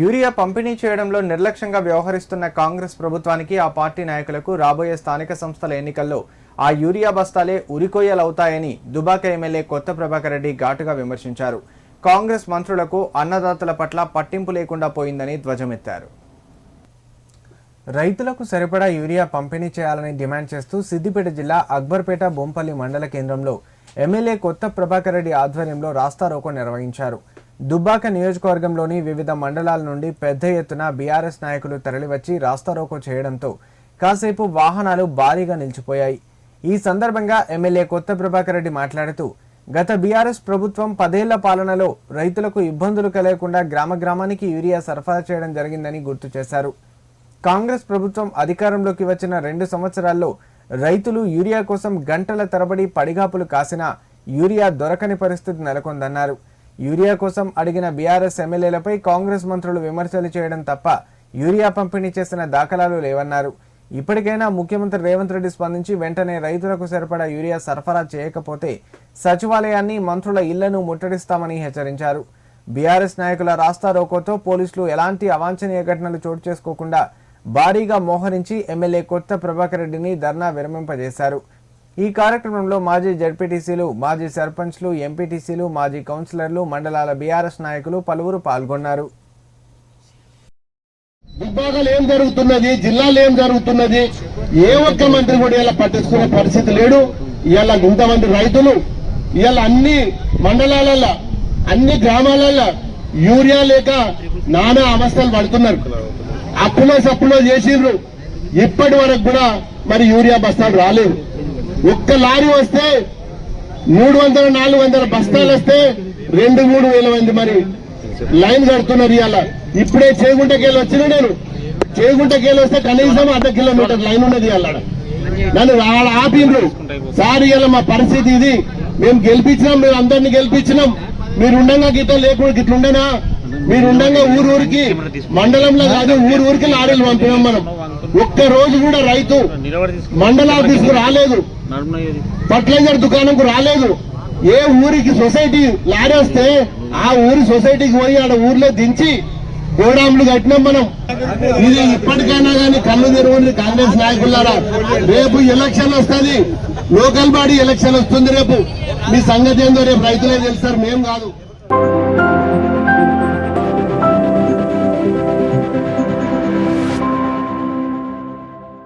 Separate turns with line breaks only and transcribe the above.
Urea పంపిణీ చేయడంలో నిర్లక్ష్యంగా వ్యవహరిస్తున్న కాంగ్రెస్ ప్రభుత్వానికి ఆ పార్టీ నాయకులకు రాబోయే స్థానిక సంస్థల ఎన్నికల్లో ఆ యూరియా బస్తాలే ఉరికొయ్యలవుతాయని దుబాక ఎమ్మెల్యే కొత్త ప్రభాకర్ రెడ్డి ఘాటుగా విమర్శించారు. కాంగ్రెస్ మంత్రులకు అన్నదాతల పట్ల పట్టింపు లేకుండా పోయిందని ధ్వజమెత్తారు. రైతులకు సరిపడా యూరియా పంపిణీ చేయాలని డిమాండ్ చేస్తూ సిద్దిపేట జిల్లా అక్బర్పేట బొంపల్లి మండల కేంద్రంలో ఎమ్మెల్యే కొత్త ప్రభాకర్ రెడ్డి ఆధ్వర్యంలో రాస్తారోకో నిర్వహించారు. దుబ్బాక నియోజకవర్గంలోని వివిధ మండలాల నుండి పెద్ద ఎత్తున బీఆర్ఎస్ నాయకులు తరలివచ్చి రాస్తారోకో చేయడంతో కాసేపు వాహనాలు భారీగా నిలిచిపోయాయి. ఈ సందర్భంగా ఎమ్మెల్యే కొత్త ప్రభాకర్ రెడ్డి మాట్లాడుతూ గత బీఆర్ఎస్ ప్రభుత్వం పదేళ్ళ పాలనలో రైతులకు ఇబ్బందులు కలగకుండా గ్రామ గ్రామానికి యూరియా సరఫరా చేయడం జరిగిందని గుర్తు చేశారు. కాంగ్రెస్ ప్రభుత్వం అధికారంలోకి వచ్చిన రెండు సంవత్సరాల్లో రైతులు యూరియా కోసం గంటల తరబడి పడిగాపులు కాసినా యూరియా దొరకని పరిస్థితి నెలకొందన్నారు. యూరియా కోసం అడిగిన బీఆర్ఎస్ ఎమ్మెల్యేలపై కాంగ్రెస్ మంత్రులు విమర్శలు చేయడం తప్ప యూరియా పంపిణీ చేసిన దాఖలాలు లేవన్నారు. ఇప్పటికైనా ముఖ్యమంత్రి రేవంత్ రెడ్డి స్పందించి వెంటనే రైతులకు సరిపడా యూరియా సరఫరా చేయకపోతే సచివాలయాన్ని మంత్రుల ఇళ్ళను ముట్టడిస్తామని హెచ్చరించారు. బీఆర్ఎస్ నాయకుల రాస్తా రోకోతో పోలీసులు ఎలాంటి అవాంఛనీయ ఘటనలు చోటు చేసుకోకుండా భారీగా మోహరించి ఎమ్మెల్యే కొత్త ప్రభాకర్ రెడ్డిని ధర్నా విరమింపజేశారు. ఈ కార్యక్రమంలో మాజీ జడ్పీటీసీలు మాజీ సర్పంచ్లు ఎంపీటీసీలు మాజీ కౌన్సిలర్లు మండలాల బీఆర్ఎస్ నాయకులు పలువురు పాల్గొన్నారు.
విభాగాలు ఏం జరుగుతున్నది జిల్లాలో ఏం జరుగుతున్నది ఏ ఒక్క మంత్రి కూడా ఇలా పట్టించుకునే పరిస్థితి లేడు ఇవాళ ఇంతమంది రైతులు ఇవాళ అన్ని మండలాలలో అన్ని గ్రామాలలో యూరియా లేక నానా అవస్థలు పడుతున్నారు. అప్పులో సప్పులో చేసిండ్రు. ఇప్పటి వరకు కూడా మరి యూరియా బస్తాలు రాలేదు. ఒక్క లారీ వస్తే మూడు వందల నాలుగు వందల బస్తాలు వస్తే రెండు మూడు వేల మంది మరి లైన్ కడుతున్నారు ఇవాళ. ఇప్పుడే చేగుంటకేళ్ళు వచ్చిన నేను. చేగుంటకేళ్ళు వస్తే కనీసం అర్ధ కిలోమీటర్ లైన్ ఉన్నది ఇవాళ నన్ను వాళ్ళ ఆపిండ్రు. సార్ ఇవాళ మా పరిస్థితి ఇది. మేము గెలిపించినాం మేము అందరిని గెలిపించినాం. మీరు ఉండగా గిట్ల లేకుండా గిట్లుండేనా? మీరు ఉండగా ఊరు ఊరికి మండలంలో కాదు ఊరు ఊరికి లారీలు పంపినాం మనం. ఒక్క రోజు కూడా రైతు మండల ఆఫీస్కు రాలేదు. ఫర్టిలైజర్ దుకాణంకు రాలేదు. ఏ ఊరికి సొసైటీ లారీ వస్తే ఆ ఊరి సొసైటీకి పోయి ఆడ ఊర్లో దించి గోడాములు కట్టినాం మనం. ఇది ఇప్పటికైనా కానీ కళ్ళు తెరవండి కాంగ్రెస్ నాయకులారా రేపు ఎలక్షన్ వస్తుంది. లోకల్ బాడీ ఎలక్షన్ వస్తుంది రేపు. మీ సంగతి ఏందో రేపు రైతులే తెలుస్తారు మేం కాదు.